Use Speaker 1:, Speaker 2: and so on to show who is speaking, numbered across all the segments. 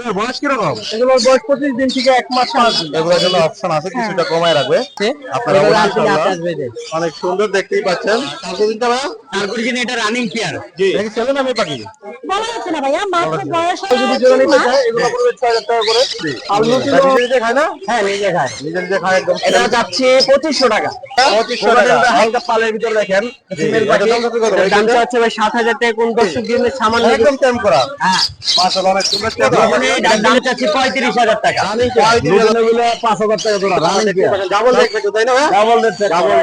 Speaker 1: এগুলোর বয়স কীরকম?
Speaker 2: এগুলোর বয়স পঁচিশ দিন থেকে এক মাস
Speaker 1: এগুলোর জন্য অপশন আছে কিছুটা কমায় রাখবে। আপনারা অনেক সুন্দর দেখতেই পাচ্ছেন। তারপর ভাই
Speaker 2: তারপরে এটা রানিং পেয়ার
Speaker 1: জি। এটা ছেলে না মেয়ে পাখি।
Speaker 3: বলা যাচ্ছে না ভাইয়া? মাত্র বয়স
Speaker 2: যদি জোড়া নিতে চায় এগুলো পড়বে ছয় হাজার টাকা করে। আর লুটিনো
Speaker 1: নিজে নিজে খায় না?
Speaker 2: হ্যাঁ নিজে খায়
Speaker 1: নিজে নিজে খায় একদম
Speaker 2: এটা যাচ্ছে পঁচিশশো টাকা।
Speaker 1: পঁচিশশো টাকা।
Speaker 2: হালকা পালের ভিতরে দেখেন। ফিমেল পাখি।
Speaker 1: দাম কত করে?
Speaker 2: এটার দামটা হচ্ছে ভাই সাত হাজার টাকা কোন দর্শক দিন সামান্য
Speaker 1: একদম টেম করা।
Speaker 2: হ্যাঁ।
Speaker 1: মাশাআল্লাহ অনেক সুন্দর
Speaker 2: চাচ্ছে পঁয়ত্রিশ হাজার টাকা। পাঁচ হাজার টাকা।
Speaker 1: ডাবল
Speaker 2: ডাবল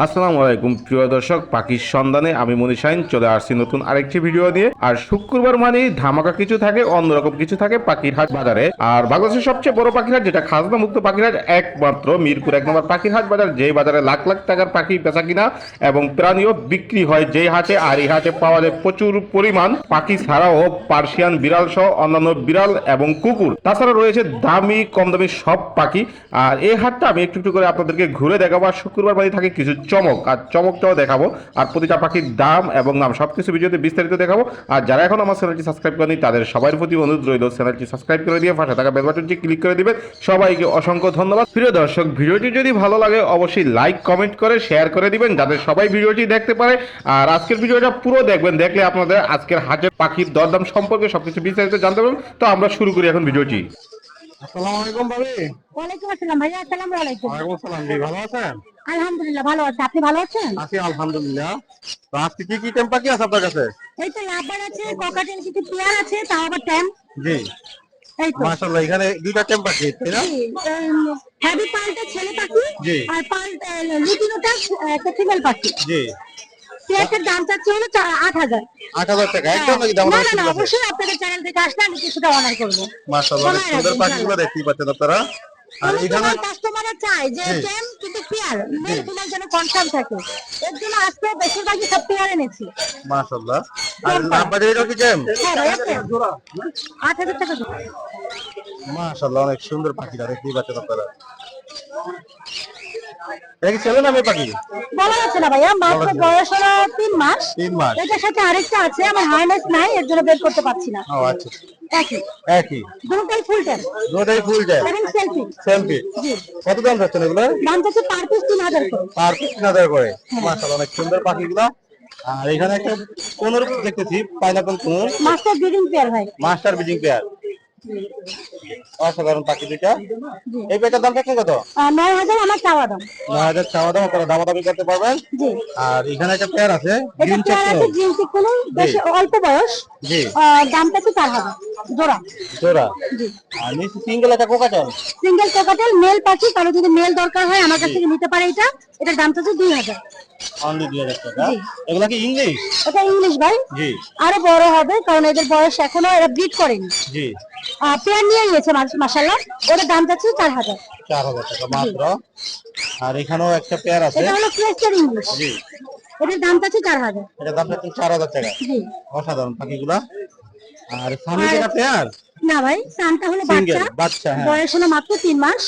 Speaker 4: আসসালামু আলাইকুম, প্রিয় দর্শক, পাখির সন্ধানে আমি মনীষাইন চলে আসছি নতুন আরেকটি ভিডিও নিয়ে। আর শুক্রবার মানে ধামাকা কিছু থাকে, অন্যরকম কিছু থাকে পাখির হাট বাজারে। আর বাংলাদেশের সবচেয়ে বড় পাখির হাট, যেটা খাজনা মুক্ত পাখির হাট, একমাত্র মিরপুর এক নম্বর পাখির হাট বাজার, যেই বাজারে লাখ লাখ টাকার পাখি বেচা কিনা এবং প্রাণীও বিক্রি হয় যেই হাটে। আর এই হাটে পাওয়া যায় প্রচুর পরিমাণ পাখি ছাড়াও পার্সিয়ান বিড়াল সহ অন্যান্য বিড়াল এবং কুকুর। তাছাড়া রয়েছে দামি কম দামি সব পাখি। আর এই হাটটা আমি একটু একটু করে আপনাদেরকে ঘুরে দেখাবো। আর শুক্রবার মানে থাকে কিছু চমক, আর চমকটাও দেখাবো। আর প্রতিটা পাখির দাম এবং নাম সবকিছু ভিডিওতে বিস্তারিত দেখাবো। আর যারা এখন আমার চ্যানেলটি সাবস্ক্রাইব করেনি তাদের সবার প্রতি অনুরোধ রইল, চ্যানেলটি সাবস্ক্রাইব করে দিয়ে পাশে থাকা বেল বাটনটি ক্লিক করে দিবেন। সবাইকে অসংখ্য ধন্যবাদ। প্রিয় দর্শক, ভিডিওটি যদি ভালো লাগে, অবশ্যই লাইক, কমেন্ট করে, শেয়ার করে দিবেন, যাতে সবাই ভিডিওটি দেখতে পারে। আর আজকের ভিডিওটা পুরো দেখবেন, দেখলে আপনাদের আজকের হাটের পাখির দরদাম সম্পর্কে সবকিছু বিস্তারিত জানতে পারবেন। তো আমরা শুরু করি এখন ভিডিওটি।
Speaker 1: আসসালামু আলাইকুম ভাবি।
Speaker 3: ওয়ালাইকুম আসসালাম ভাইয়া আসসালামু আলাইকুম।
Speaker 1: ওয়ালাইকুম আসসালাম জি ভালো আছেন?
Speaker 3: আলহামদুলিল্লাহ ভালো আছে। আপনি ভালো আছেন?
Speaker 1: আছি আলহামদুলিল্লাহ। তো আজকে কি কি টেম পাখি আছে আপনার কাছে?
Speaker 3: এই তো লাভবার আছে ককাটেল কিছু পেয়ার আছে তাও আবার ট্যাম
Speaker 1: জি।
Speaker 3: এই তো।
Speaker 1: মাশাআল্লাহ এখানে দুইটা টেম পাখি তাই না?
Speaker 3: হ্যাভি পালটা ছেলে পাখি
Speaker 1: জি।
Speaker 3: আর পাল লুটিনোটা একটা ফিমেল পাখি।
Speaker 1: জি।
Speaker 3: পেয়ারটার দাম চাচ্ছে হলো আট হাজার।
Speaker 1: আট হাজার টাকা একদম নাকি দাম
Speaker 3: না না অবশ্যই আপনাদের চ্যানেল থেকে আসলে আমি কিছুটা অনার করব।
Speaker 1: মাশাআল্লাহ সুন্দর পাখিগুলো দেখতেই পাচ্ছেন আপনারা। আর এখানে
Speaker 3: কাস্টমাররা চায় যে
Speaker 1: জি।
Speaker 3: কিন্তু পেয়ার ফিমেল যেন কনফার্ম থাকে। এর জন্য আজকে বেশিরভাগই সব পেয়ার এনেছি।
Speaker 1: মাশাআল্লাহ। আর নাম্বার এটাও কি
Speaker 3: হ্যাঁ জোড়া আট হাজার টাকা
Speaker 1: মাশাআল্লাহ অনেক সুন্দর পাখিটা দেখতেই পাচ্ছেন আপনারা। এটা কি ছেলে না মেয়ে পাখি?
Speaker 3: বলা যাচ্ছে না ভাইয়া মাত্র বয়স হলো তিন মাস।
Speaker 1: তিন মাস।
Speaker 3: এটার সাথে আরেকটা আছে আমার হার্নেস নাই এর জন্য বের করতে পারছি না।
Speaker 1: ও আচ্ছা।
Speaker 3: একই।
Speaker 1: একই।
Speaker 3: দুটোই ফুল টাইম
Speaker 1: দুটাই ফুল যায়
Speaker 3: এবং সেলফি
Speaker 1: সেলফি কত দাম যাচ্ছেন এগুলো?
Speaker 3: দাম যাচ্ছে পার পিস তিন হাজার করে।
Speaker 1: পার পিস তিন হাজার করে। মাশাআল্লাহ অনেক সুন্দর পাখিগুলা। আর এখানে একটা কোনোর দেখতেছি pineapple conure
Speaker 3: master breeding pair ভাই।
Speaker 1: মাস্টার বিজিং পেয়ার অসাধারণ পাখি দুইটা। এই পেটার দাম কত? কত
Speaker 3: নয় হাজার আমার চাওয়া দাম।
Speaker 1: নয় হাজার চাওয়া দাম আপনারা দামাদামি করতে পারবেন। আর এখানে একটা পেয়ার আছে গ্রিন
Speaker 3: বেশি অল্প বয়স।
Speaker 1: জি।
Speaker 3: দামটা হচ্ছে চার হাজার। জোড়া।
Speaker 1: জোড়া। আর নিচে সিঙ্গেল একটা কোকাটেল।
Speaker 3: সিঙ্গেল কোকাটেল মেল পাখি কারও যদি মেল দরকার হয় আমার কাছ থেকে নিতে পারে এটা। এটার দাম হচ্ছে দুই হাজার।
Speaker 1: অনলি টাকা এগুলা কি ইংলিশ
Speaker 3: এটা ইংলিশ ভাই।
Speaker 1: জি।
Speaker 3: আরও বড় হবে কারণ এদের বয়স এখনও এরা ব্রিড করেনি।
Speaker 1: জি।
Speaker 3: পেয়ার নিয়ে গিয়েছে মাসাল্লাহ ওটার দাম যাচ্ছে চার হাজার।
Speaker 1: চার হাজার টাকা মাত্র। আর এখানেও একটা পেয়ার আছে।
Speaker 3: এটা হলো ক্রেস্টার ইংলিশ
Speaker 1: জি।
Speaker 3: এটার দাম যাচ্ছে চার হাজার।
Speaker 1: এটা দাম চার হাজার টাকা।
Speaker 3: জি।
Speaker 1: অসাধারণ পাখিগুলা। আর সামনে যেটা পেয়ার
Speaker 3: না ভাই সানটা হলো বাচ্চা বয়স হলো মাত্র তিন মাস।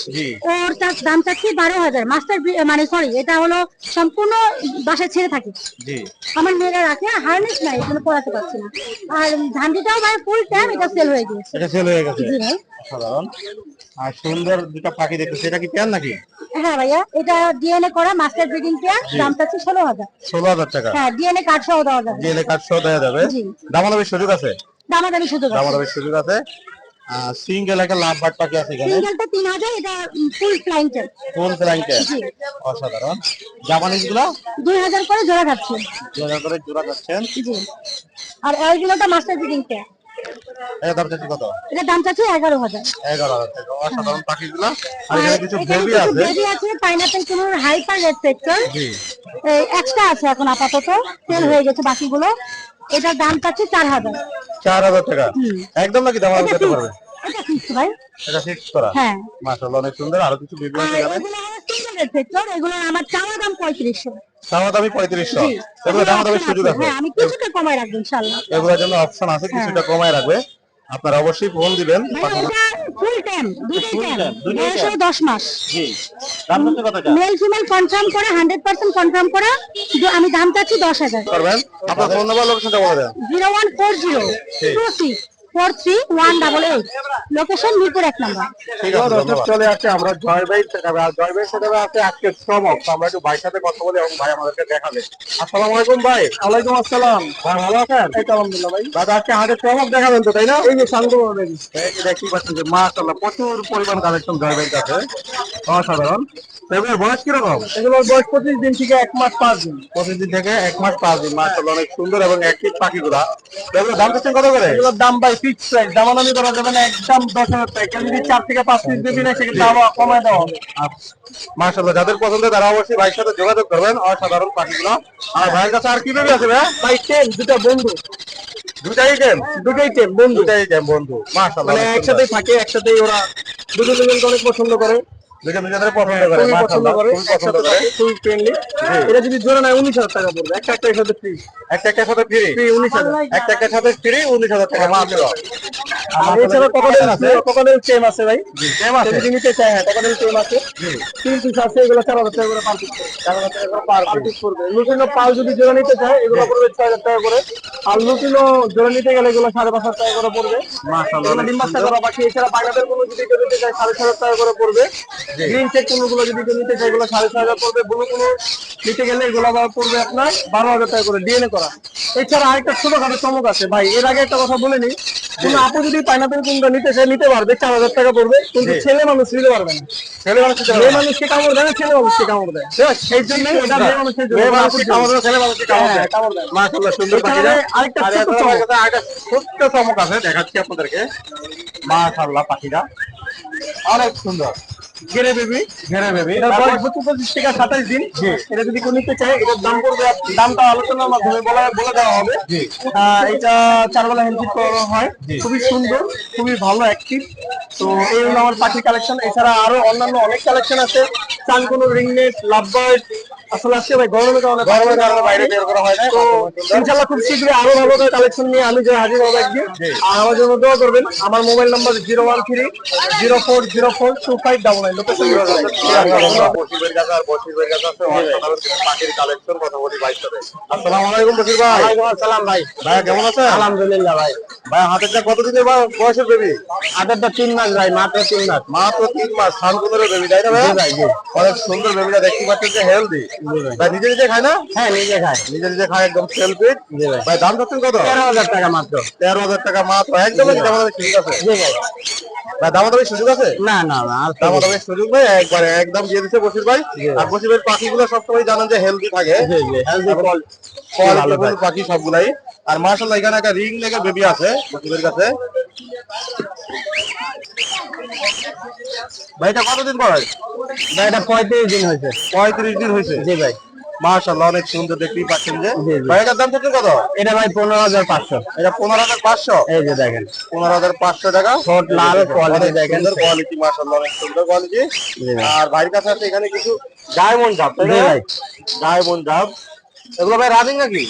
Speaker 3: ওর চার- দাম চাচ্ছি বারো হাজার। মাস্টার মানে সরি এটা হলো সম্পূর্ণ বাসায় ছেড়ে থাকে। আমার মেয়েরা রাখে হারনেস নাই এখানে পড়াতে পারছি না। আর ধান্ডিটাও ভাই ফুল টাইম এটা সেল হয়ে গিয়েছে।
Speaker 1: এটা সেল হয়ে গেছে।
Speaker 3: জি ভাই।
Speaker 1: অসাধারণ। আর সুন্দর দুটো পাখি দেখতেছি এটা কি পেয়ার নাকি?
Speaker 3: হ্যাঁ ভাইয়া এটা ডিএনএ করা মাস্টার ব্রিডিং পেয়ার দাম চাচ্ছি ষোলো হাজার।
Speaker 1: ষোলো হাজার টাকা।
Speaker 3: হ্যাঁ ডিএনএ কার্ড সহ দেওয়া যাবে।
Speaker 1: জেলে কার্ড সহ দেওয়া যাবে।
Speaker 3: জি।
Speaker 1: দামাদামির সুযোগ আছে?
Speaker 3: দামাদামি শুধু
Speaker 1: দামাদামির সুযোগ আছে। সিঙ্গেল একটা লাভ বার্ড পাখি আছে এখানে।
Speaker 3: সিঙ্গেলটা তিন হাজার এটা ফুল ফ্লাইন্টের
Speaker 1: ফুল অসাধারণ। জাপানিজগুলো
Speaker 3: দুই হাজার করে জোড়া
Speaker 1: দু হাজার করে জোড়া যাচ্ছেন।
Speaker 3: জি। আর অরিজিনালটা মাস্টার
Speaker 1: দাম চাচ্ছি কত?
Speaker 3: দাম চাচ্ছি
Speaker 1: টাকা। অসাধারণ পাখিগুলো। আর এখানে কিছু বেবি আছে।
Speaker 3: বেবি আছে pineapple conure hyper red sector
Speaker 1: জি।
Speaker 3: এক্সট্রা আছে এখন আপাতত। সেল হয়ে গেছে বাকিগুলো। এটার দাম চাচ্ছি চার হাজার।
Speaker 1: চার হাজার টাকা। একদম নাকি
Speaker 3: এটা
Speaker 1: করতে পারবে?
Speaker 3: এটা ফিক্স ভাই।
Speaker 1: এটা ফিক্স করা?
Speaker 3: হ্যাঁ।
Speaker 1: মাশাআল্লাহ অনেক সুন্দর। আরও কিছু
Speaker 3: এগুলো আমার চাওয়া দাম পঁয়ত্রিশশো।
Speaker 1: এগুলো সুযোগ
Speaker 3: আছে। হ্যাঁ আমি কিছুটা রাখব ইনশাল্লাহ
Speaker 1: এগুলোর জন্য অপশন আছে কিছুটা কমায় রাখবে। আপনারা অবশ্যই ফোন দিবেন।
Speaker 3: ফুল টাইম দুটোই টাইম বয়স হলো দশ মাস। মেল ফিমেল কনফার্ম করে হান্ড্রেড পার্সেন্ট কনফার্ম করে। আমি দাম চাচ্ছি দশ হাজার।
Speaker 1: দেন।
Speaker 3: Zero one four zero two six four three one double eight location Mirpur এক নম্বর।
Speaker 1: আছে
Speaker 2: চলে আমরা জয় ভাই জয় ভাই সেটাবে আছে আজকে চমক তো আমরা একটু ভাইয়ের সাথে কথা বলি এবং ভাই আমাদেরকে দেখাবে। আসসালামু আলাইকুম ভাই। ওয়ালাইকুম আসসালাম। ভাই ভালো আছেন? এই আলহামদুলিল্লাহ ভাই। দাদা আজকে দেখাবেন তো তাই না? এই যে শান্ত দেখি।
Speaker 1: দেখতেই পাচ্ছেন যে মাশাআল্লাহ প্রচুর পরিমাণ কালেকশন জয় ভাইয়ের কাছে। অসাধারণ। এগুলোর বয়স কীরকম?
Speaker 2: এগুলোর বয়স পঁচিশ দিন থেকে এক মাস পাঁচ দিন।
Speaker 1: প্রতিদিন থেকে এক মাস পাঁচ দিন। মাশাআল্লাহ অনেক সুন্দর এবং তো এগুলোর দাম কত করে?
Speaker 2: এগুলোর দাম ভাই ফিক্স প্রাইস দামাদামি করা যাবে না একদম দশ হাজার টাকা। কেউ যদি চার থেকে পাঁচ পিস সেক্ষেত্রে কমায় দেওয়া হবে।
Speaker 1: মাশাআল্লাহ যাদের পছন্দ তারা অবশ্যই ভাইয়ের সাথে যোগাযোগ করবেন অসাধারণ পাখিগুলো। আর ভাইয়ের কাছে আর কি বেবি আছে ভাই
Speaker 2: ভাই টেন দুটা বন্ধু।
Speaker 1: দুটাই গেম
Speaker 2: দুটাই টেন বন্ধু।
Speaker 1: দুটাই গেম বন্ধু। মাশাআল্লাহ
Speaker 2: মানে একসাথেই থাকে একসাথেই ওরা দুজন দুজনকে অনেক পছন্দ করে।
Speaker 1: দুজনের পছন্দ করে
Speaker 2: পছন্দ করে
Speaker 1: পছন্দ
Speaker 2: ফ্রেন্ডলি এটা যদি টাকা পড়বে একটা একটা সাথে ফ্রি
Speaker 1: একটা একটা সাথে ফ্রি
Speaker 2: ফ্রি উনিশ হাজার।
Speaker 1: একটা একটা সাথে ফ্রি উনিশ হাজার টাকা মাত্র।
Speaker 2: আর এছাড়া ককাটেল আছে ককাটেল চেম আছে ভাই।
Speaker 1: Same আছে?
Speaker 2: যদি নিতে চায় হ্যাঁ ককাটেল চেম আছে। তিন পিস আছে এগুলো চার হাজার টাকা করে পার পিস চার হাজার টাকা করে পার পিস পড়বে। লুটিনো পাল যদি জোড়া নিতে চায় এগুলো পড়বে ছয় হাজার টাকা করে। আর লুটিনো জোড়া নিতে গেলে এগুলো সাড়ে পাঁচ হাজার টাকা করে পড়বে।
Speaker 1: মাশাআল্লাহ
Speaker 2: ডিম করা পাখি এছাড়া পাইনাপেল কোনো যদি নিতে চায় সাড়ে ছয় হাজার টাকা করে পড়বে। গ্রিন চেক কোনো গুলো যদি কেউ নিতে চায় এগুলো সাড়ে ছয় হাজার পড়বে। ব্লু কোনো নিতে গেলে এগুলো আবার পড়বে আপনার বারো হাজার টাকা করে ডিএনএ করা। এছাড়া আরেকটা ছোটখাটো চমক আছে। ভাই এর আগে একটা কথা বলে নি কোনো আপু যদি পাইনাপেল কোনটা নিতে চায় নিতে পারবে চার হাজার টাকা পড়বে। কিন্তু ছেলে মানুষ নিতে পারবে না।
Speaker 1: ছেলে মানুষ
Speaker 2: মেয়ে মানুষকে কামড় দেয় না ছেলে মানুষকে কামড় দেয়। সেই জন্য এটা মেয়ে মানুষের জন্য।
Speaker 1: মেয়ে মানুষকে কামড় দেয়, ছেলে মানুষকে কামড় দেয়।
Speaker 2: হ্যাঁ, কামড় দেয়।
Speaker 1: মাশাআল্লাহ সুন্দর পাখিরা।
Speaker 2: আরেকটা
Speaker 1: এছাড়া
Speaker 2: চমক।
Speaker 1: আমার আরেকটা ছোট্ট চমক আছে দেখাচ্ছি আপনাদেরকে। মাশাআল্লাহ পাখিরা। অনেক সুন্দর।
Speaker 2: গেরে বেবি।
Speaker 1: ঘেরে বেবি।
Speaker 2: এটার বয়স পঁচিশ থেকে সাতাশ দিন। এটা যদি কেউ নিতে চায় এটার দাম পড়বে দামটা আলোচনার মাধ্যমে বলা বলে দেওয়া হবে। এটা চারবেলা হ্যান্ডফিট করানো হয়। খুবই সুন্দর খুবই ভালো অ্যাক্টিভ তো এই হলো আমার পাখি কালেকশন এছাড়া আরও অন্যান্য অনেক কালেকশন আছে। চান কোনো রিংনেট লাভবার্ড আসলে আজকে ভাই গরমের কারণে
Speaker 1: গরমের কারণে বাইরে বের করা হয় না
Speaker 2: তো ইনশাল্লাহ খুব শীঘ্রই আরও ভালো কালেকশন নিয়ে আমি যে হাজির হব একদিন আর আমার জন্য দোয়া করবেন। আমার mobile number zero one three zero four zero four two five double nine location
Speaker 1: বসিরের কাছে আর কাছে আছে অসাধারণ পাখির কালেকশন কথা বলি ভাইয়ের সাথে। আসসালামু আলাইকুম বসির ভাই।
Speaker 2: সালাম ভাই।
Speaker 1: ভাইয়া কেমন আছেন?
Speaker 2: আলহামদুলিল্লাহ ভাই।
Speaker 1: ভাই হাতেরটা কতদিনের বয়সের বেবি
Speaker 2: আদেরটা তিন মাস ভাই মাত্র তিন মাস।
Speaker 1: মাত্র তিন মাস সানকুনের বেবি তাই না ভাই অনেক সুন্দর বেবিটা দেখতে পাচ্ছেন যে হেলদি ভাই নিজে নিজে খায় না?
Speaker 2: হ্যাঁ নিজে খায়।
Speaker 1: নিজে নিজে খায় একদম সেলফিট ভাই। দাম যাচ্ছেন কত?
Speaker 2: তেরো হাজার টাকা মাত্র।
Speaker 1: তেরো হাজার টাকা মাত্র। একদম ঠিক আছে।
Speaker 2: ভাই।
Speaker 1: ভাই দাম সুযোগ আছে?
Speaker 2: না না না আর
Speaker 1: দাম সুযোগ ভাই একবারে একদম দিয়ে দিচ্ছে বসির ভাই। আর বসির ভাই পাখিগুলো সবসময় জানেন যে হেলদি থাকে। পাখি সবগুলাই। আর মার্শাল্লাহ এখানে একটা রিং লেগে বেবি আছে বসিরের কাছে। ভাই এটা কতদিন পর হয়?
Speaker 2: ভাই এটা পঁয়ত্রিশ দিন হয়েছে।
Speaker 1: পঁয়ত্রিশ দিন হয়েছে?
Speaker 2: জি ভাই।
Speaker 1: মার্শাল্লাহ অনেক সুন্দর দেখতেই পাচ্ছেন যে। ভাই এটার দাম হচ্ছে কত?
Speaker 2: এটা ভাই পনেরো হাজার পাঁচশো।
Speaker 1: এটা পনেরো হাজার পাঁচশো?
Speaker 2: এই যে দেখেন।
Speaker 1: পনেরো হাজার পাঁচশো টাকা।
Speaker 2: ঠোঁট লাল,
Speaker 1: অনেক
Speaker 2: দেখেন।
Speaker 1: সুন্দর কোয়ালিটি মার্শাল্লাহ অনেক সুন্দর কোয়ালিটি আর ভাইয়ের কাছে আছে এখানে কিছু ডায়মন্ড তাই
Speaker 2: ভাই।
Speaker 1: ডায়মন্ড জাপ এগুলো ভাই রানিং নাকি?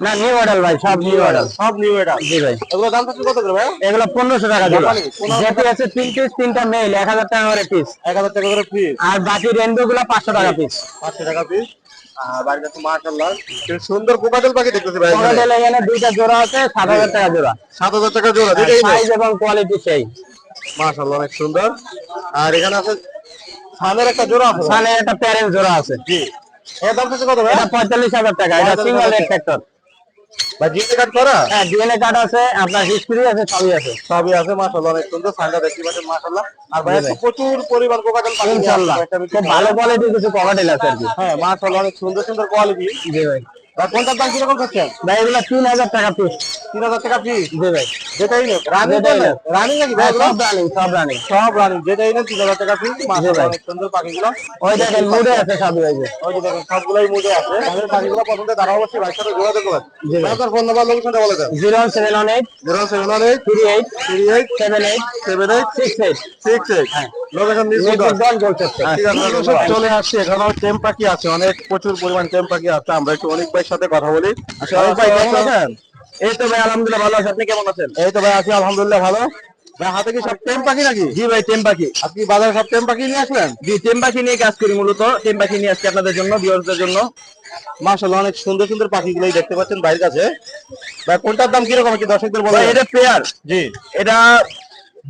Speaker 2: না নিউ মডেল ভাই সব নিউ মডেল
Speaker 1: সব নিউ এটা
Speaker 2: জি ভাই।
Speaker 1: এগুলো দাম হচ্ছে কত করে ভাই?
Speaker 2: এগুলো পনেরোশো টাকা জোড়া।
Speaker 1: জাপানি, 1500
Speaker 2: যেটি আছে তিন পিস তিনটা মেল এক হাজার টাকা করে পিস
Speaker 1: টাকা করে পিস
Speaker 2: আর বাকি রেনবো গুলো পাঁচশো টাকা পিস
Speaker 1: পাঁচশো টাকা পিস আর কাছে মার্শাল্লাহ সুন্দর কোকাটেল পাখি দেখতেছি ভাই এখানে।
Speaker 2: এখানে দুইটা জোড়া আছে সাত হাজার টাকা জোড়া।
Speaker 1: টাকা জোড়া
Speaker 2: সাইজ এবং কোয়ালিটি সেই।
Speaker 1: অনেক সুন্দর। আর এখানে আছে সানের একটা জোড়া আছে।
Speaker 2: একটা প্যারেন্ট জোড়া আছে।
Speaker 1: জি। এর দাম কত ভাই?
Speaker 2: এটা পঁয়তাল্লিশ হাজার টাকা এটা সিঙ্গেল রেড ফ্যাক্টর
Speaker 1: করা?
Speaker 2: হ্যাঁ ডিএনএ কার্ড আছে আপনার হিস্ট্রি আছে সবই আছে।
Speaker 1: সবই আছে মাশাআল্লাহ অনেক সুন্দর সানটা দেখতে পাচ্ছেন মাশাআল্লাহ। আর ভাই প্রচুর পরিমাণ কোকাটেল
Speaker 2: খুব ভালো কোয়ালিটির কিছু কভাটেল আছে আর কি।
Speaker 1: হ্যাঁ মাশাআল্লাহ অনেক সুন্দর সুন্দর কোয়ালিটি
Speaker 2: জি ভাই
Speaker 1: ভাই। কোনটার দাম কীরকম
Speaker 2: ভাই এগুলো তিন হাজার টাকা পিস
Speaker 1: তিন হাজার টাকা পিস
Speaker 2: জি ভাই।
Speaker 1: যেটাই নেই রানিং
Speaker 2: যেটাই নেই।
Speaker 1: রানিং নাকি ভাই
Speaker 2: হ্যাঁ, সব রানিং সব রানিং
Speaker 1: সব রানিং যেটাই নেই তিন হাজার টাকা পিস মাশাআল্লাহ
Speaker 2: ভাই।
Speaker 1: সুন্দর পাখিগুলো।
Speaker 2: ওই দেখেন মুডে আছে সবই ওই যে
Speaker 1: ওই যে দেখেন সবগুলাই মুডে আছে। পাখিগুলো পছন্দ তারা অবশ্যই ভাইয়ের সাথে যোগাযোগ করবেন।
Speaker 2: জি ভাই।
Speaker 1: আপনার ফোন নাম্বার লোকেশনটা বলে দেন।
Speaker 2: Zero seven one eight
Speaker 1: zero seven one eight
Speaker 2: three eight
Speaker 1: three eight
Speaker 2: seven eight
Speaker 1: seven eight
Speaker 2: six
Speaker 1: six location চলে আসছে। এখানেও টেম পাখি আছে অনেক প্রচুর পরিমাণ টেম পাখি আছে। আমরা একটু অনেক ভাইয়ের সাথে কথা বলি। ভাই কেমন আছেন?
Speaker 2: এই তো ভাই আলহামদুলিল্লাহ ভালো আছে। আপনি কেমন আছেন?
Speaker 1: এই তো ভাই আছি আলহামদুলিল্লাহ ভালো। ভাই হাতে কি সব টেম পাখি নাকি?
Speaker 5: জি ভাই টেম পাখি।
Speaker 1: আপনি বাজারে সব টেম পাখি নিয়ে আসলেন?
Speaker 5: জি টেম পাখি নিয়ে কাজ করি মূলত। টেম পাখি নিয়ে আসছি আপনাদের জন্য ভিউয়ারদের জন্য।
Speaker 1: মাশাআল্লাহ অনেক সুন্দর সুন্দর পাখিগুলোই দেখতে পাচ্ছেন বাইরের কাছে। ভাই কোনটার দাম কীরকম কি দর্শকদের বলে
Speaker 5: এটা পেয়ার
Speaker 1: জি।
Speaker 5: এটা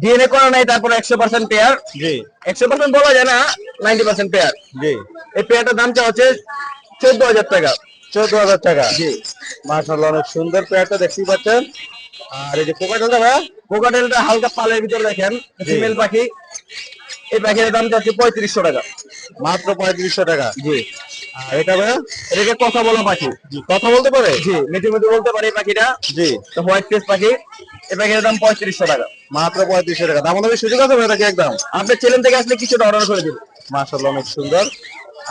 Speaker 5: ডিএনএ করা নাই তারপরে একশো পার্সেন্ট পেয়ার
Speaker 1: জি।
Speaker 5: একশো পার্সেন্ট বলা যায় না নাইনটি পার্সেন্ট পেয়ার
Speaker 1: জি।
Speaker 5: এই পেয়ারটার দামটা হচ্ছে চোদ্দ হাজার টাকা।
Speaker 1: চোদ্দ হাজার টাকা।
Speaker 5: জি।
Speaker 1: মাশাআল্লাহ অনেক সুন্দর পেয়ারটা দেখতেই পাচ্ছেন। আর এই যে কোকাটেলটা ভাই
Speaker 5: কোকাটেলটা হালকা পালের ভিতরে দেখেন ফিমেল পাখি। এই পাখির দামটা হচ্ছে পঁয়ত্রিশশো টাকা।
Speaker 1: মাত্র পঁয়ত্রিশশো টাকা।
Speaker 5: জি।
Speaker 1: আর এটা ভাই
Speaker 5: এটাকে কথা বলা পাখি
Speaker 1: কথা বলতে পারে?
Speaker 5: জি। মিঠু মিঠু বলতে পারে এই পাখিটা।
Speaker 1: জি।
Speaker 5: তো হোয়াইট ফেস পাখি এই পাখির দাম পঁয়ত্রিশশো টাকা।
Speaker 1: মাত্র পঁয়ত্রিশশো টাকা। দাম দামি সুযোগ আছে ভাই নাকি একদম?
Speaker 5: আপনার চ্যানেল থেকে আসলে কিছুটা অর্ডার করে দিন।
Speaker 1: মাশাআল্লাহ অনেক সুন্দর।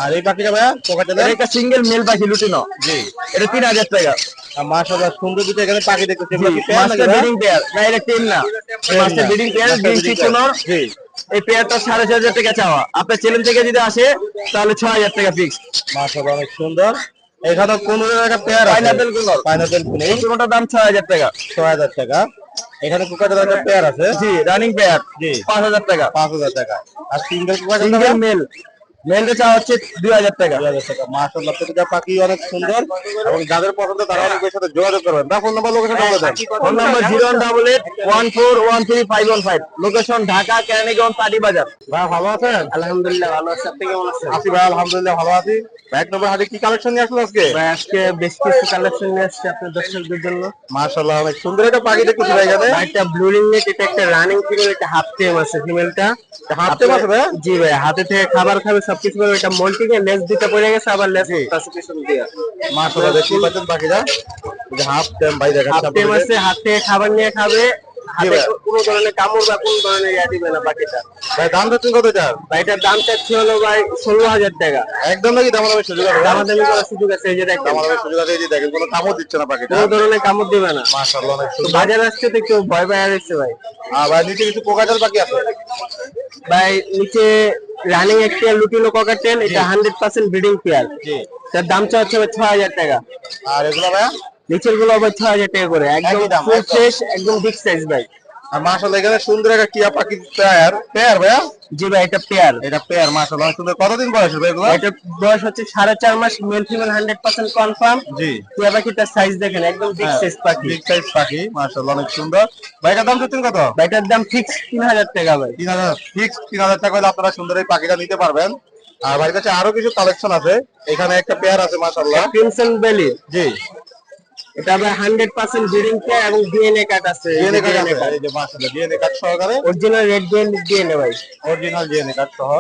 Speaker 1: আর এই পাখিটা ভাইয়া কোকাটেল
Speaker 5: এটা একটা সিঙ্গেল মেল পাখি লুটিনো।
Speaker 1: জি।
Speaker 5: এটা তিন হাজার টাকা।
Speaker 1: আর মাশাআল্লাহ সুন্দর দুটো এখানে পাখি দেখতেছি এগুলো কি পেয়ার নাকি
Speaker 5: মাস্টার ব্রিডিং পেয়ার না এটা টেম না। Master breeding pair green
Speaker 1: breeding জি।
Speaker 5: এই পেয়ারটা সাড়ে ছয় হাজার টাকা চাওয়া। আপনার চ্যানেল থেকে যদি আসে তাহলে ছয় হাজার টাকা ফিক্স
Speaker 1: মাশাআল্লাহ অনেক সুন্দর। এখানে কোন একটা পেয়ার আছে।
Speaker 5: Pineapple
Speaker 1: পাইনাপেল কোন
Speaker 5: এই কোনোটার দাম ছয় হাজার টাকা।
Speaker 1: ছয় হাজার টাকা। এখানে কোকাটেল একটা পেয়ার আছে।
Speaker 5: জি রানিং পেয়ার
Speaker 1: জি।
Speaker 5: পাঁচ হাজার টাকা।
Speaker 1: পাঁচ হাজার টাকা। আর সিঙ্গেল
Speaker 5: সিঙ্গেল মেল মেলটা চাওয়া হচ্ছে দুই হাজার টাকা।
Speaker 1: দুই হাজার টাকা। প্রতিটা পাখি অনেক সুন্দর। এবং যাদের পছন্দ তারা অনেকের সাথে যোগাযোগ করবেন। না ফোন নাম্বার লোকেশন বলে দেন।
Speaker 5: Phone number zero one double eight one four one three five one five location Dhaka Keraniganj পাটি বাজার
Speaker 1: ভাই ভালো আছেন?
Speaker 5: আলহামদুলিল্লাহ ভালো আছে। আপনি কেমন আছেন?
Speaker 1: আছি ভাই আলহামদুলিল্লাহ ভালো আছি। ভাই এক নম্বর হাতে কি কালেকশন নিয়ে আসলো আজকে?
Speaker 5: ভাই আজকে বেশ কিছু কালেকশন নিয়ে আসছি আপনার দর্শকদের জন্য।
Speaker 1: মাশাআল্লাহ অনেক সুন্দর একটা পাখি দেখতেছি ভাই এখানে।
Speaker 5: একটা ব্লু রিং নেট এটা একটা রানিং ফিমেল একটা হাফ টেম আছে ফিমেলটা
Speaker 1: half tail আছে ভাই?
Speaker 5: জি ভাই হাতে থেকে খাবার খাবে সবকিছু করে এটা মল্টিং এ লেস দিতে পড়ে গেছে আবার লেস আছে পিছন দিয়ে।
Speaker 1: মাশাআল্লাহ দেখতেই পাচ্ছেন পাখিটা যে হাফ টাইম ভাই
Speaker 5: হাফ আছে হাত থেকে খাবার নিয়ে খাবে হাতে কোনো ধরনের কামড় বা কোন ধরনের ইয়া দিবে না পাখিটা
Speaker 1: ভাই দাম কত এটার
Speaker 5: ভাই এটার দাম চাচ্ছি হলো ভাই ষোলো হাজার টাকা।
Speaker 1: একদম নাকি দাম দামে সুযোগ আছে
Speaker 5: দামাদামি করার সুযোগ আছে এই যে দেখেন।
Speaker 1: দাম দামে সুযোগ আছে এই যে দেখেন কোনো কামও দিচ্ছে না পাখিটা।
Speaker 5: কোনো ধরনের কামড় দিবে না।
Speaker 1: মাশাআল্লাহ অনেক সুন্দর।
Speaker 5: বাজারে আসছে তো একটু ভয় পায় আসছে ভাই।
Speaker 1: আর ভাই নিচে কিছু আছে?
Speaker 5: ভাই নিচে রানিং একটা লুটিনো ককাটেল এটা হান্ড্রেড পার্সেন্ট ব্রিডিং পেয়ার তার হচ্ছে ভাই ছ হাজার টাকা।
Speaker 1: আর এগুলো
Speaker 5: নিচেরগুলো আবার ছ হাজার টাকা করে। একদম
Speaker 1: দাম,
Speaker 5: ফুল
Speaker 1: একদম।
Speaker 5: ফ্রেশ একদম বিগ সাইজ ভাই।
Speaker 1: আর মাশাআল্লাহ এখানে সুন্দর একটা টিয়া পাখি পেয়ার পেয়ার ভাইয়া?
Speaker 5: জি ভাই এটা পেয়ার
Speaker 1: এটা পেয়ার মাশাআল্লাহ সুন্দর। কতদিন বয়স ভাই এগুলো?
Speaker 5: এটা বয়স হচ্ছে সাড়ে চার মাস male female hundred percent confirm
Speaker 1: জি।
Speaker 5: টিয়া পাখিটার সাইজ দেখেন একদম বিগ
Speaker 1: হ্যাঁ,
Speaker 5: সাইজ পাখি।
Speaker 1: বিগ সাইজ পাখি মাশাআল্লাহ অনেক সুন্দর। ভাই এটার দাম দিচ্ছেন কত?
Speaker 5: ভাইটার দাম ফিক্স তিন হাজার টাকা ভাই।
Speaker 1: তিন হাজার ফিক্স তিন হাজার টাকা হলে আপনারা সুন্দর এই পাখিটা নিতে পারবেন। আর ভাইয়ের কাছে আরও কিছু কালেকশন আছে। এখানে একটা পেয়ার আছে মাশাআল্লাহ।
Speaker 5: ক্রিমসন বেলি
Speaker 1: জি।
Speaker 5: এটা আবার হান্ড্রেড পার্সেন্ট ব্রিডিং পেয়ার এবং ডিএনএ কার্ড আছে
Speaker 1: ডিএনএ কার্ড আছে এই যে মাশাআল্লাহ ডিএনএ কার্ড সহকারে
Speaker 5: অরিজিনাল রেড ডিএনএ ডিএনএ ভাই।
Speaker 1: অরিজিনাল ডিএনএ কার্ড সহ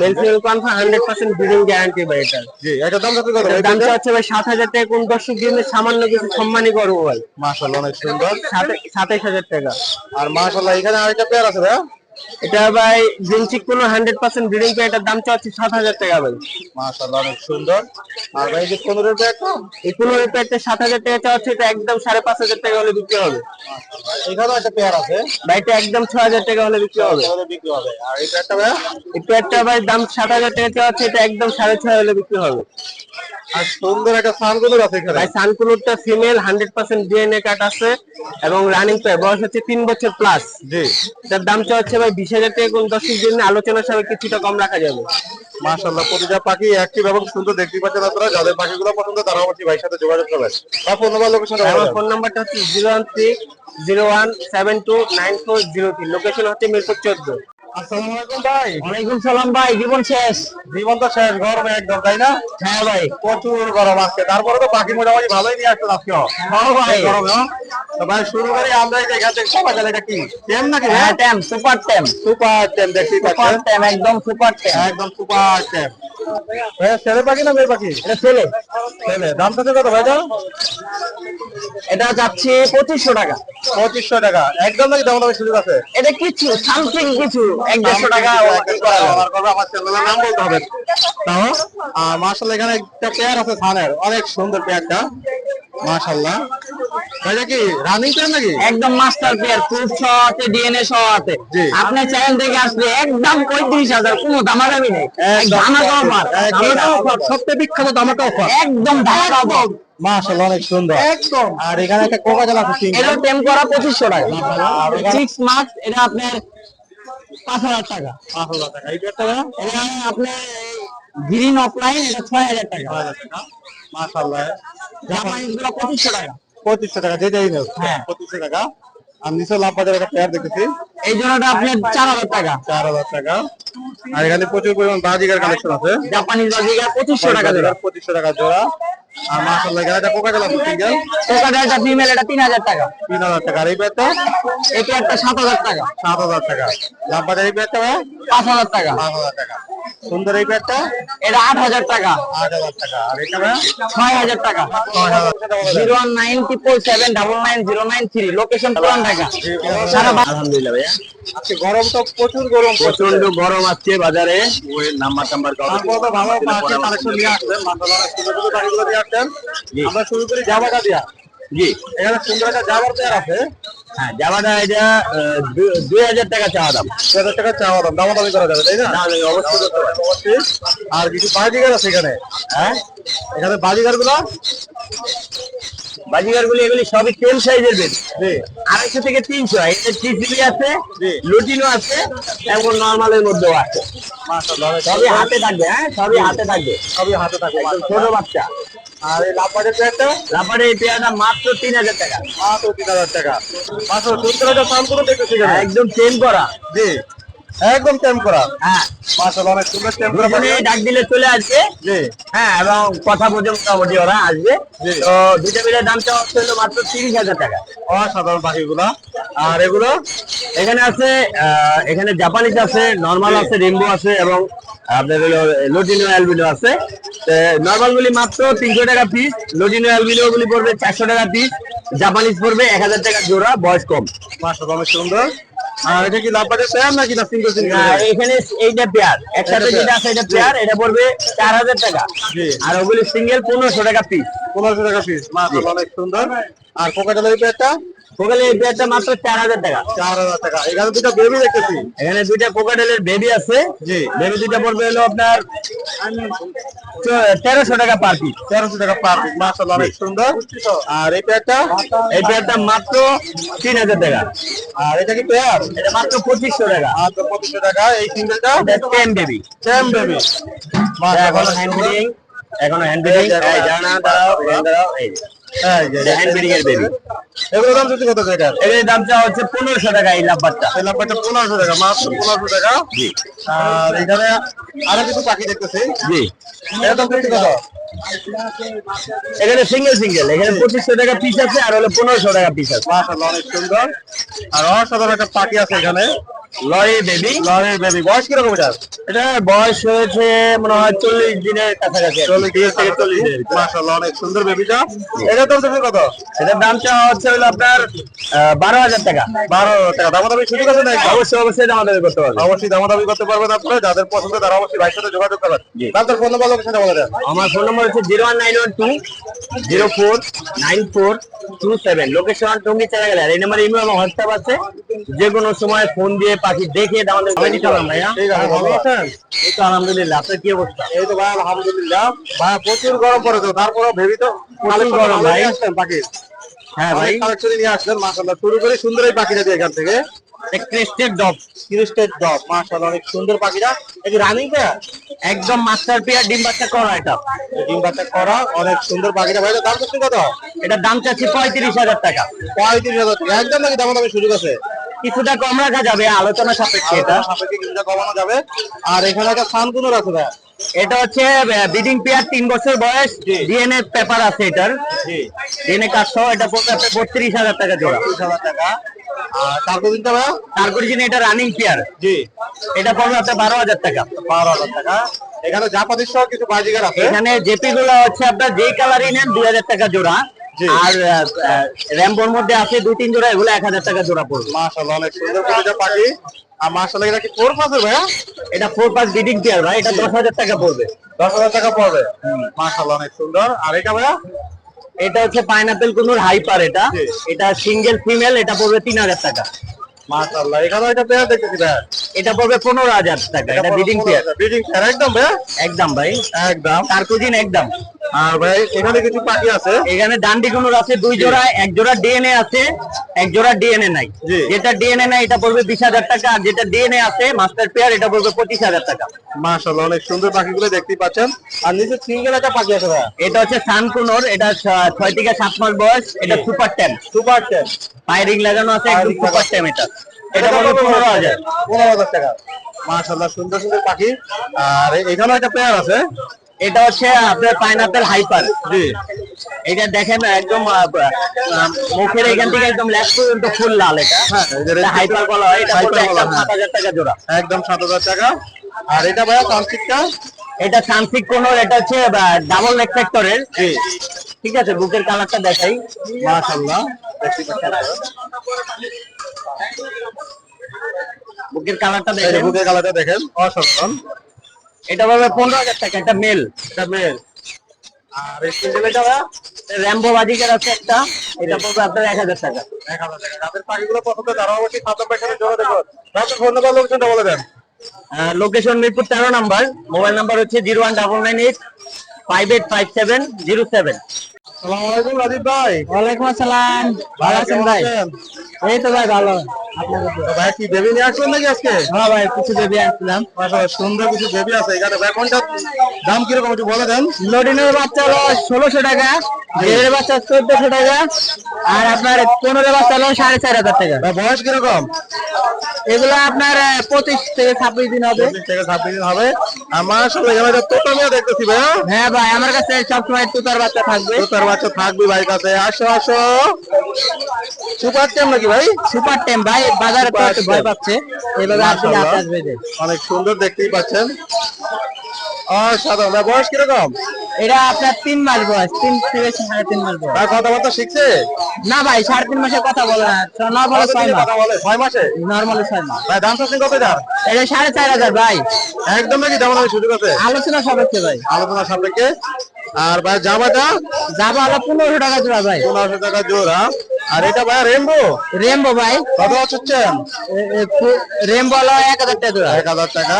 Speaker 5: male female confirm hundred percent breeding guarantee ভাই এটা।
Speaker 1: জি এটার দাম কত কত
Speaker 5: এটার দামটা ভাই সাত হাজার টাকা কোন দর্শক দিনে সামান্য কিছু সম্মানই করব ভাই।
Speaker 1: মাশাআল্লাহ অনেক সুন্দর।
Speaker 5: সাতাইশ হাজার টাকা।
Speaker 1: আর মাশাআল্লাহ এখানে আরেকটা পেয়ার আছে
Speaker 5: এটা ভাই গ্রিন চিক কোনো হান্ড্রেড পার্সেন্ট ব্রিডিং পেয়ার এটার দাম হচ্ছে সাত হাজার টাকা ভাই।
Speaker 1: মাশাআল্লাহ অনেক সুন্দর। আর ভাই যে পনেরো
Speaker 5: এই পনেরো সাত হাজার টাকা চাওয়া হচ্ছে এটা একদম সাড়ে পাঁচ হাজার টাকা হলে বিক্রি হবে।
Speaker 1: এখানেও একটা পেয়ার আছে?
Speaker 5: ভাই এটা একদম ছ হাজার টাকা হলে বিক্রি হবে।
Speaker 1: বিক্রি হবে। আর এই পেয়ারটা ভাইয়া
Speaker 5: এই ভাই দাম সাত হাজার টাকা চাওয়া এটা একদম সাড়ে ছয় হলে বিক্রি হবে।
Speaker 1: আর সুন্দর একটা সানগুলোর আছে এখানে।
Speaker 5: ভাই সানকুলোরটা female hundred percent DNA card আছে এবং রানিং পেয়ার বয়স হচ্ছে বছর প্লাস
Speaker 1: জি।
Speaker 5: এটার দামটা হচ্ছে ভাই টাকা কোন দিন আলোচনা কিছুটা কম রাখা যাবে।
Speaker 1: মাশাআল্লাহ প্রতিটা পাখি অ্যাক্টিভ এবং সুন্দর দেখতে পাচ্ছেন আপনারা। যাদের পাখিগুলো পছন্দ তারা সাথে যোগাযোগ করবেন। ফোন নাম্বার লোকেশন
Speaker 5: আমার ফোন নাম্বারটা হচ্ছে zero one six zero one seven two nine four zero three location হচ্ছে মিরপুর চোদ্দ।
Speaker 1: আসসালামু আলাইকুম ভাই।
Speaker 5: ওয়ালাইকুম সালাম ভাই জীবন শেষ।
Speaker 1: জীবন তো শেষ গরমে একদম তাই না?
Speaker 5: হ্যাঁ ভাই।
Speaker 1: প্রচুর গরম আজকে। তারপরে তো পাখি মোটামুটি ভালোই নিয়ে আসছেন আজকে।
Speaker 5: হ্যাঁ ভাই।
Speaker 1: গরমে হ্যাঁ? তো ভাই শুরু করি আমরা এখান থেকে সবাই গেলে এটা কি? টেম নাকি
Speaker 5: হ্যাঁ? ট্যাম সুপার ট্যাম
Speaker 1: সুপার টেম দেখতেই
Speaker 5: সুপার
Speaker 1: পাচ্ছেন?
Speaker 5: একদম সুপার ট্যাম
Speaker 1: একদম সুপার টেম। ছেলে পাখি না মেয়ে পাখি?
Speaker 5: এটা ছেলে।
Speaker 1: ছেলে। দামটা তো কত ভাইটা
Speaker 5: এটা যাচ্ছে পঁচিশশো টাকা।
Speaker 1: পঁচিশশো টাকা। একদম নাকি দাম দামে সুযোগ আছে?
Speaker 5: এটা কিছু সামথিং কিছু। এক দেড়শো টাকা
Speaker 1: আমার করবে আমার চ্যানেলের নাম বলতে হবে। তাও আর মার্শাল এখানে একটা পেয়ার আছে থানের অনেক সুন্দর পেয়ারটা মাশাল্লাহ ভাইটা কি রানিং পেয়ার নাকি?
Speaker 5: একদম মাস্টার পেয়ার প্রুফ সহ আছে ডিএনএ সহ আছে। আপনি চ্যানেল থেকে আসলে একদম পঁয়ত্রিশ হাজার কোনো দামাদামি নেই। ধামাকা অফার ধামাকা অফার
Speaker 1: সবচেয়ে বিখ্যাত অফার
Speaker 5: একদম ধামাকা অফার
Speaker 1: মাশাআল্লাহ অনেক সুন্দর।
Speaker 2: একদম।
Speaker 1: আর এখানে একটা কোকাজেল আছে
Speaker 2: এটা টাকা। মার্কস এটা আপনার পাঁচ হাজার টাকা।
Speaker 1: 5000 টাকা। এই পেয়ারটা
Speaker 2: এটা আপনার গ্রিন অফলাইন এটা ছয় হাজার টাকা।
Speaker 1: 6000 টাকা। মাশাআল্লাহ।
Speaker 2: জাপানিজগুলো পঁচিশশো টাকা।
Speaker 1: পঁচিশশো টাকা যেটাই নেব
Speaker 2: হ্যাঁ।
Speaker 1: পঁচিশশো টাকা। আর নিচে একটা পেয়ার দেখতেছি।
Speaker 2: এই জন্যটা আপনার চার হাজার টাকা।
Speaker 1: চার হাজার টাকা। আর এখানে প্রচুর পরিমাণ বাজিকার কালেকশন আছে।
Speaker 2: জাপানিজ বাজিকার পঁচিশশো টাকা জোড়া।
Speaker 1: পঁচিশশো টাকা জোড়া। আর মাশাআল্লাহ সিঙ্গেল?
Speaker 2: ফিমেল এটা টাকা।
Speaker 1: টাকা আর এই
Speaker 2: টাকা।
Speaker 1: টাকা। এই
Speaker 2: টাকা।
Speaker 1: টাকা। সুন্দর এই
Speaker 2: এটা টাকা।
Speaker 1: টাকা। আর এটা
Speaker 2: টাকা। লোকেশন পুরান ঢাকা। সারা
Speaker 6: আলহামদুলিল্লাহ ভাইয়া।
Speaker 1: আজকে গরম তো প্রচুর গরম
Speaker 6: প্রচণ্ড গরম আজকে বাজারে। ওই নাম্বার টাম্বার
Speaker 1: তারপর তো ভালো কালেকশন নিয়ে সুন্দর গাড়িগুলো আমরা শুরু করি
Speaker 6: জি।
Speaker 1: এখানে সুন্দর একটা জামার পেয়ার আছে।
Speaker 6: হ্যাঁ জামাটা এটা দুই হাজার টাকা চাওয়া দাম।
Speaker 1: দু হাজার টাকা চাওয়া দাম। দামাদামি করা যাবে তাই না?
Speaker 6: অবশ্যই।
Speaker 1: আর কিছু বাজিগার আছে এখানে। হ্যাঁ? এখানে বাজিগারগুলো
Speaker 6: বাজিগার গুলি এগুলি সবই সেম সাইজের বেড আড়াইশো থেকে তিনশো। এটা টিসিবি আছে। লুটিনও আছে এবং নর্মালের মধ্যেও আছে। সবই হাতে থাকবে হ্যাঁ? সবই হাতে থাকবে।
Speaker 1: সবই হাতে থাকবে
Speaker 6: ছোট বাচ্চা।
Speaker 1: আর এই লাভবাজের পেয়ারটা?
Speaker 6: তারপরে এই পেয়ারটা মাত্র তিন হাজার টাকা।
Speaker 1: মাত্র তিন হাজার টাকা। মাত্র সুন্দর একটা সাম করে দেখতেছি
Speaker 6: একদম চেন করা।
Speaker 1: জি। একদম টেম করা।
Speaker 6: হ্যাঁ।
Speaker 1: মাশাআল্লাহ অনেক সুন্দর টেম করা।
Speaker 6: দুজনে ডাক দিলে চলে আসবে।
Speaker 1: জি।
Speaker 6: হ্যাঁ এবং কথা বলছে মোটামুটি ওরা আসবে। তো দুইটা মিলে দামটা হচ্ছে মাত্র তিরিশ হাজার টাকা।
Speaker 1: অসাধারণ পাখিগুলা। আর এগুলো?
Speaker 6: এখানে আছে এখানে জাপানিজ আছে নর্মাল আছে রেনবো আছে এবং আপনার হলো লোটিনো অ্যালবিনো আছে। নর্মাল গুলি মাত্র তিনশো টাকা পিস লোটিনো অ্যালবিনো গুলি পড়বে চারশো টাকা পিস জাপানিজ পড়বে এক হাজার টাকা জোড়া বয়স কম।
Speaker 1: মাশাআল্লাহ অনেক সুন্দর। আর এটা কি লাভবাজের পেয়ার নাকি না সিঙ্গেল সিঙ্গেল
Speaker 6: আর এখানে এইটা পেয়ার। একসাথে
Speaker 1: এটা
Speaker 6: যেটা আছে এটা পেয়ার। এটা পড়বে চার হাজার টাকা। আর ওগুলি সিঙ্গেল পনেরোশো টাকা পিস
Speaker 1: পনেরোশো টাকা পিস অনেক সুন্দর। আর কোকাটালের পেয়ারটা?
Speaker 6: ওখানে পেয়ারটা মাত্র চার হাজার টাকা।
Speaker 1: চার হাজার টাকা। এখানে দুটো বেবি দেখতেছি।
Speaker 6: এখানে দুইটা কোকাটেলের বেবি আছে।
Speaker 1: জি।
Speaker 6: বেবি দুইটা পড়বে হলো আপনার তেরোশো টাকা পার পিস
Speaker 1: তেরোশো টাকা পার পিস অনেক সুন্দর। আর এই পেয়ারটা
Speaker 6: এই পেয়ারটা মাত্র তিন হাজার টাকা।
Speaker 1: আর এটা কি পেয়ার
Speaker 6: এটা মাত্র পঁচিশশো টাকা।
Speaker 1: মাত্র পঁচিশশো টাকা। এই সিঙ্গেলটা
Speaker 6: টেন বেবি এখনও হ্যান্ড ব্রিডিং হ্যান্ড ব্রিডিং এই জানা দাঁড়াও দাঁড়াও এই হ্যান্ড ব্রিডিং বেবি
Speaker 1: এগুলো দাম যদি কত এটা?
Speaker 6: এর দামটা হচ্ছে পনেরোশো টাকা এই লাভবারটা
Speaker 1: এই লাভটা পনেরোশো টাকা মাত্র পনেরোশো টাকা।
Speaker 6: জি।
Speaker 1: আর এখানে আরও কিছু পাখি দেখতেছি।
Speaker 6: জি।
Speaker 1: এর দাম কত?
Speaker 6: এখানে সিঙ্গেল সিঙ্গেল এখানে পঁচিশশো টাকা পিস আছে আর হলো পনেরোশো টাকা পিস আছে।
Speaker 1: মাশাআল্লাহ অনেক সুন্দর। আর অসাধারণ একটা পাখি আছে এখানে।
Speaker 6: লরি বেবি
Speaker 1: লরির বেবি বয়স কীরকম এটা?
Speaker 6: এটা বয়স হয়েছে মনে হয় চল্লিশ দিনের কাছাকাছি
Speaker 1: চল্লিশ দিন থেকে চল্লিশ দিন মাশাআল্লাহ অনেক সুন্দর বেবিটা এটা দাম তুমি কত?
Speaker 6: এটার দামটা হচ্ছে হলো আপনার বারো হাজার টাকা।
Speaker 1: বারো টাকা। দামাদামি সুযোগ আছে নাকি?
Speaker 6: অবশ্যই অবশ্যই দামাদামি করতে পারবে
Speaker 1: অবশ্যই দামাদামি করতে পারবেন আপনারা। যাদের পছন্দ তারা অবশ্যই ভাইয়ের সাথে যোগাযোগ করবেন। তাদের ফোন নাম্বার লোকেশনটা বলে দেন
Speaker 6: আমার ফোন নম্বর হচ্ছে zero one nine one two zero four nine four two seven. Location Tongi চারা গেলে এই নাম্বার ইমেল এবং হোয়াটসঅ্যাপ আছে। যে কোনো সময় ফোন দিয়ে পাখি দেখে আমাদের আলহামদুলিল্লাহ আপনার কি অবস্থা?
Speaker 1: এই তো ভাই আলহামদুলিল্লাহ। ভাই প্রচুর গরম পড়ে তো তারপরেও ভেবি তো
Speaker 6: গরম ভাই।
Speaker 1: আসছেন পাখি।
Speaker 6: হ্যাঁ ভাই।
Speaker 1: কালেকশন নিয়ে আসলেন মাশাআল্লাহ। শুরু করে সুন্দর এই পাখিটা দিয়ে এখান থেকে।
Speaker 6: ক্রেস্টেড ডগ
Speaker 1: ক্রিস্টেড ডগ মাশাআল্লাহ অনেক সুন্দর পাখিটা। এই রানিং
Speaker 6: একদম মাস্টার পেয়ার ডিম বাচ্চা করা এটা।
Speaker 1: ডিম বাচ্চা করা অনেক সুন্দর পাখিটা। ভাই দাম করছেন কত?
Speaker 6: এটার দাম চাচ্ছি পঁয়ত্রিশ হাজার টাকা।
Speaker 1: পঁয়ত্রিশ হাজার। টাকা একদম নাকি দামাদামি সুযোগ আছে?
Speaker 6: কিছুটা কম রাখা যাবে আলোচনা সাপেক্ষে এটা।
Speaker 1: সাপেক্ষে কিছুটা কমানো যাবে। আর এখানে একটা সানকুনোর আছে ভাই
Speaker 6: এটা হচ্ছে ব্রিডিং পেয়ার তিন বছর বয়স ডিএনএ পেপার আছে এটার। ডিএনএ কাজ সহ এটা পড়বে আপনার বত্রিশ হাজার টাকা জোড়া।
Speaker 1: তিরিশ হাজার টাকা। আর তারপর
Speaker 6: তারপরে এটা রানিং পেয়ার
Speaker 1: জি।
Speaker 6: এটা পড়বে আপনার বারো হাজার টাকা।
Speaker 1: বারো হাজার টাকা। এখানে জাপানি সহ কিছু বাজিগার আছে।
Speaker 6: এখানে জেপি গুলো হচ্ছে আপনার যেই কালারই নেন দুই হাজার টাকা জোড়া। আর র্যাম্বোর মধ্যে আছে দুই তিন জোড়া এগুলো এক হাজার টাকা জোড়া পড়বে।
Speaker 1: মাশাআল্লাহ অনেক সুন্দর পাখিটা পাখি। আর মাশাআল্লাহ এটা কি ফোর পাসের ভাইয়া?
Speaker 6: এটা ফোর পাস বিডিং পেয়ার ভাই এটা দশ হাজার টাকা পড়বে।
Speaker 1: দশ হাজার টাকা পড়বে? মাশাআল্লাহ অনেক সুন্দর। আর এটা ভাইয়া?
Speaker 6: এটা হচ্ছে পাইনাপেল কোনোর হাইপার এটা। এটা সিঙ্গেল ফিমেল এটা পড়বে তিন হাজার টাকা।
Speaker 1: মাশাআল্লাহ এখানে একটা পেয়ার দেখতেছি ভাইয়া।
Speaker 6: এটা পড়বে পনেরো হাজার টাকা এটা বিডিং পেয়ার
Speaker 1: ব্রিডিং পেয়ার একদম ভাইয়া?
Speaker 6: একদম ভাই।
Speaker 1: একদম।
Speaker 6: কার্কুজিন একদম।
Speaker 1: আর ভাই এখানে কিছু পাখি আছে?
Speaker 6: এখানে ডান্ডি আছে দুই জোড়া এক জোড়া ডিএনএ আছে এক জোড়া ডিএনএ নাই। যেটা ডিএনএ নাই এটা পড়বে বিশ হাজার টাকা আর যেটা ডিএনএ আছে মাস্টার পেয়ার এটা পড়বে পঁচিশ হাজার টাকা।
Speaker 1: মাশাআল্লাহ অনেক সুন্দর পাখিগুলো দেখতেই পাচ্ছেন। আর নিচে সিঙ্গেল একটা পাখি আছে ভাই?
Speaker 6: এটা হচ্ছে সানকুনোর এটা ছয় থেকে সাত মাস বয়স এটা সুপার ট্যাম
Speaker 1: সুপার টেন
Speaker 6: ফায়ারিং লাগানো আছে একদম সুপার ট্যাম এটা। এটা পড়বে পনেরো হাজার।
Speaker 1: পনেরো হাজার টাকা। মাশাআল্লাহ সুন্দর সুন্দর পাখি। আর এখানে একটা পেয়ার আছে।
Speaker 6: এটা হচ্ছে আপনার পাইনাপেল হাইপার
Speaker 1: জি।
Speaker 6: এটা দেখেন একদম মুখের এখান থেকে একদম ল্যাস পর্যন্ত ফুল লাল এটা।
Speaker 1: হ্যাঁ,
Speaker 6: হাইপার বলা হয় এটা একদম
Speaker 1: হয়।
Speaker 6: সাত হাজার টাকা জোড়া।
Speaker 1: একদম সাত হাজার টাকা। আর এটা ভাইয়া তান্ত্রিকটা
Speaker 6: এটা সানসিক কোনোর এটা হচ্ছে ডাবল রেফ্লেক্টরের
Speaker 1: জি।
Speaker 6: ঠিক আছে বুকের কালারটা দেখাই।
Speaker 1: মাশাআল্লাহ। দেখতে পাচ্ছেন
Speaker 6: বুকের কালারটা দেখেন।
Speaker 1: বুকের কালারটা দেখেন। অসাধারণ।
Speaker 6: এটা পাবে পনেরো হাজার টাকা এটা মেল
Speaker 1: এটা মেল আর এই সিঙ্গেলটা
Speaker 6: র্যাম্বো বাজিকার আছে একটা এটা পড়বে আপনার এক হাজার টাকা।
Speaker 1: এক হাজার টাকা। যাদের পাখিগুলো তারা অবশ্যই সাত নম্বর এখানে ফোন নাম্বার লোকেশনটা বলে দেন।
Speaker 6: লোকেশন মিরপুর তেরো নাম্বার। মোবাইল নাম্বার হচ্ছে zero one double nine eight five eight five seven zero seven.
Speaker 1: আসসালামু রাজীব ভাই।
Speaker 6: ওয়ালাইকুম আসসালাম। ভালো আছেন ভাই? এই তো ভাই ভালো।
Speaker 1: ভাই কি বেবি নিয়ে আসলেন নাকি আজকে?
Speaker 6: হ্যাঁ ভাই কিছু বেবি আসছিলাম
Speaker 1: সুন্দর কিছু বেবি আছে। এখানে ভাই কোনটা দাম কীরকম একটু বলে দেন।
Speaker 6: লোডিনের বাচ্চা হলো ষোলোশো টাকা জেলের বাচ্চা চোদ্দশো টাকা আর আপনার পনেরো বাচ্চা হলো সাড়ে চার হাজার টাকা।
Speaker 1: বয়স কীরকম?
Speaker 6: এগুলো আপনার পঁচিশ থেকে ছাব্বিশ দিন হবে।
Speaker 1: থেকে ছাব্বিশ দিন হবে। আর মাশাআল্লাহ এখানে তোতা মেয়ে দেখতেছি ভাইয়া
Speaker 6: হ্যাঁ? ভাই আমার কাছে সবসময় তুতার বাচ্চা থাকবে।
Speaker 1: তোতার বাচ্চা থাকবি ভাই কাছে। আসো আসো। সুপার টেম নাকি? ভাই?
Speaker 6: সুপার টেম ভাই বাজারে তো একটু ভয় পাচ্ছে। আসবে
Speaker 1: অনেক সুন্দর দেখতেই পাচ্ছেন। অসাধারণ। বয়স কীরকম?
Speaker 6: এটা আপনার তিন মাস বয়স। তিন থেকে সাড়ে তিন মাস বয়স।
Speaker 1: তার কথাবার্তা শিখছে?
Speaker 6: না ভাই সাড়ে তিন মাসের কথা বলে না। নর্মাল ছয় মাস।
Speaker 1: কথা বলে। ছয় মাসে?
Speaker 6: নর্মালি ছয় মাস।
Speaker 1: ভাই দাম চাচ্ছেন কত
Speaker 6: এটা? সাড়ে চার হাজার ভাই।
Speaker 1: একদম নাকি যেমন আমি সুযোগ আছে?
Speaker 6: আলোচনা সাপেক্ষে ভাই।
Speaker 1: আলোচনা সাপেক্ষে। আর ভাই জামাটা?
Speaker 6: যাব হলো পনেরোশো টাকা জোড়া ভাই।
Speaker 1: পনেরোশো টাকা জোড়া। আর এটা ভাই রেমবো
Speaker 6: রেমবো ভাই।
Speaker 1: কত হচ্ছেন?
Speaker 6: রেমবো হলো এক হাজার টাকা
Speaker 1: এক হাজার টাকা।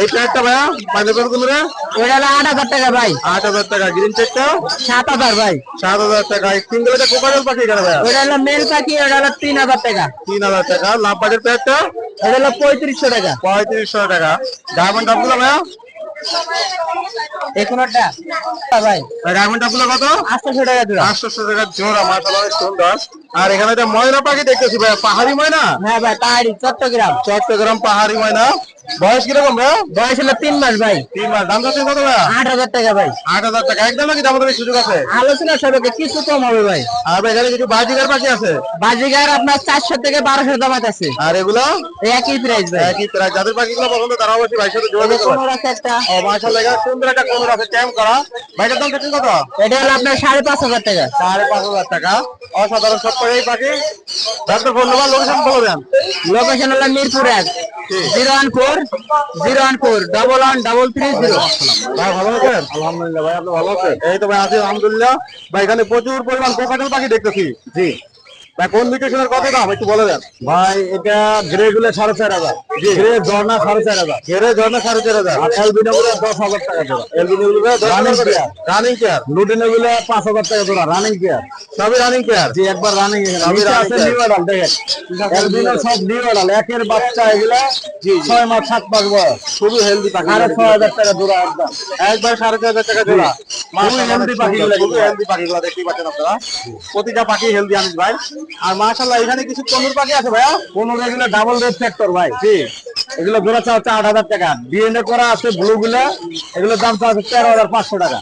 Speaker 1: এই প্যাকটা ভাইয়া পাইনাপেল কুমড়া
Speaker 6: ওটা হলো আট হাজার টাকা ভাই।
Speaker 1: আট হাজার টাকা গ্রিন চেকটা
Speaker 6: সাত হাজার ভাই।
Speaker 1: সাত হাজার টাকা। সিঙ্গেল এটা কোকারেল পাখি এখানে ভাইয়া?
Speaker 6: ওটা হলো মেল পাখি ওটা হলো তিন হাজার টাকা।
Speaker 1: তিন হাজার টাকা। লাভ বাজের প্যাকটা
Speaker 6: ওটা হলো পঁয়ত্রিশশো টাকা।
Speaker 1: পঁয়ত্রিশশো টাকা। ডায়মন্ড টাপগুলো ভাইয়া
Speaker 6: একটা ভাই
Speaker 1: ডায়মন্ড কত?
Speaker 6: আটশোশো টাকা জোড়া।
Speaker 1: আটশোশো টাকা জোড়া অনেক সুন্দর আর এখানে একটা ময়না পাখি দেখতেছি ভাই পাহাড়ি ময়না?
Speaker 6: হ্যাঁ ভাই পাহাড়ি চট্টগ্রাম।
Speaker 1: চট্টগ্রাম পাহাড়ি ময়না। বয়স কীরকম ভাইয়া
Speaker 6: বয়স হলো তিন মাস ভাই।
Speaker 1: তিন মাস। দাম চাচ্ছেন কত ভাইয়া
Speaker 6: আট হাজার টাকা ভাই।
Speaker 1: আট হাজার টাকা। একদম নাকি দাম দেওয়ার সুযোগ আছে?
Speaker 6: আলোচনা সবকে কিছু কম হবে ভাই।
Speaker 1: আর ভাই এখানে কিছু বাজিকার পাখি আছে?
Speaker 6: বাজিগার আপনার চারশো থেকে বারোশো দামাত আছে।
Speaker 1: আর এগুলো?
Speaker 6: একই প্রাইস ভাই।
Speaker 1: একই প্রায় যাদের পাখিগুলো পছন্দ তারা অবশ্যই ভাই সাথে যোগাযোগ করবেন
Speaker 6: কোনোর আছে একটা।
Speaker 1: ও মাশাআল্লাহ এখানে সুন্দর একটা কোমর আছে ট্যাম করা। ভাইটার দাম কত?
Speaker 6: এটা হলো আপনার সাড়ে পাঁচ হাজার টাকা।
Speaker 1: সাড়ে পাঁচ হাজার টাকা। অসাধারণ সব পাখি পাখি। ডাক্তার ফোন নাম্বার লোকেশন বলে দেন।
Speaker 6: লোকেশন হলো মিরপুর এক। Zero one four zero one four double one double three zero
Speaker 1: ভাই ভালো আছেন? আলহামদুলিল্লাহ ভাই আপনি ভালো আছেন? এই তো ভাই আছি আলহামদুলিল্লাহ। ভাই এখানে প্রচুর পরিমাণ কোকাটেল পাখি দেখতেছি। জি। ভাই কোন মিউটেশনের কত দাম? একটু বলে দেন।
Speaker 2: ভাই এটা গ্রে গুলো সাড়ে চার হাজার। গ্রে ঝর্ণা সাড়ে চার হাজার।
Speaker 1: ঘেরে ঝর্ণা সাড়ে চার হাজার।
Speaker 2: আর এলবিনো গুলো দশ হাজার টাকা জোড়া।
Speaker 1: এলবিনি গুলো
Speaker 2: Running care.
Speaker 1: Running care
Speaker 2: lutino গুলো পাঁচ হাজার টাকা জোড়া রানিং কেয়ার
Speaker 1: সবই রানিং কেয়ার
Speaker 2: জি একবার রানিং
Speaker 1: সবই
Speaker 2: আছে নিউ অর্ডার দেখেন। এলবিনো সব নিউ একের বাচ্চা এগুলা ছয় মাস সাত মাস বয়স।
Speaker 1: খুবই হেলদি পাখি।
Speaker 2: সাড়ে ছয় হাজার টাকা জোড়া একদম।
Speaker 1: একবার সাড়ে হাজার টাকা জোড়া।
Speaker 2: খুবই healthy পাখিগুলো
Speaker 1: খুবই হেলদি পাখিগুলো দেখতেই পাচ্ছেন আপনারা। প্রতিটা পাখি হেলদি আনিস ভাই। আর মাশাআল্লাহ এখানে কিছু পনেরো পাখি আছে ভাইয়া?
Speaker 2: পনেরো এগুলো ডাবল রেড ফ্যাক্টর ভাই জি। এগুলো জোড়া চাচ্ছে আট হাজার টাকা। ডিএনএ করা আছে ব্লু গুলো এগুলোর দাম চা হচ্ছে তেরো হাজার পাঁচশো টাকা।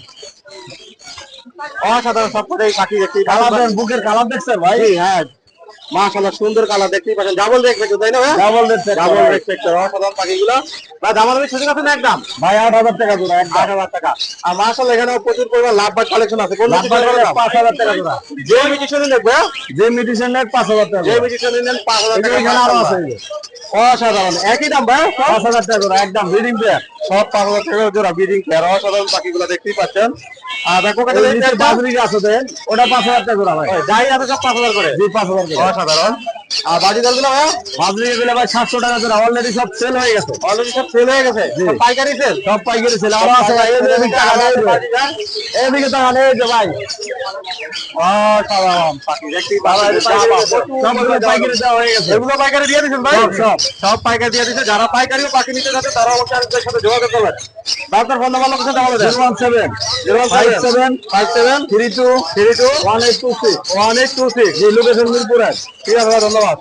Speaker 1: অসাধারণ সব কটাই পাখি দেখছি
Speaker 2: কালার বুকের কালার দেখছে ভাই?
Speaker 1: হ্যাঁ। মাশাআল্লাহ সুন্দর কালার দেখতেই পাচ্ছেন। ডাবল রেসপেক্ট তাই না ভাই?
Speaker 2: Double red
Speaker 1: double
Speaker 2: factor
Speaker 1: respect অসাধারণ পাখিগুলো। ভাই দামাদামি সুযোগ আছে না একদম?
Speaker 2: ভাই আট হাজার টাকা জোড়া একদম।
Speaker 1: আট হাজার টাকা। আর মাশাআল্লাহ এখানে প্রচুর পরিমাণ লাভ বাট কালেকশন আছে। কোন
Speaker 2: পাঁচ হাজার টাকা জোড়া।
Speaker 1: যে দেখবে হ্যাঁ?
Speaker 2: যে মেডিসিন নেট পাঁচ হাজার টাকা
Speaker 1: যে
Speaker 2: জোড়া।
Speaker 1: নেন পাঁচ হাজার
Speaker 2: এগুলো
Speaker 1: টাকা
Speaker 2: এখানে আরও আছে।
Speaker 1: অসাধারণ। একই দাম ভাই? সব
Speaker 2: পাঁচ হাজার টাকা জোড়া একদম। ব্রিডিং পেয়ার
Speaker 1: সব পাঁচ হাজার টাকা জোড়া বিডিং পেয়ার অসাধারণ পাখিগুলো দেখতেই পাচ্ছেন। আর দেখো কাছে
Speaker 2: বাজরি আছে ওটা পাঁচ হাজার টাকা জোড়া ভাই।
Speaker 1: যাই আছে সব পাঁচ হাজার করে।
Speaker 2: জি পাঁচ হাজার টাকা
Speaker 1: অসাধারণ। আর বাজিদারগুলো ভাইয়া?
Speaker 6: বাজরি এগুলো ভাই টাকা করে অলরেডি সব সেল হয়ে গেছে।
Speaker 1: অলরেডি সব সেল হয়ে গেছে? পাইকারি সেল
Speaker 6: সব পাইকারি সেল আরও আছে ভাই এদিকে নেই এদিকে নেই যে ভাই।
Speaker 1: অসাধারণ। পাখি
Speaker 6: পাইকারি দেওয়া হয়ে গেছে।
Speaker 1: এগুলো পাইকারি দিয়ে ভাই?
Speaker 6: সব, সব।
Speaker 1: পাইকারি দিয়ে যারা পাইকারি নিতে তারা অবশ্যই আমাদের সাথে যোগাযোগ করবেন। ডাক্তার ফোন নাম্বার
Speaker 6: লোকেশন
Speaker 1: আছে ভাই, ধন্যবাদ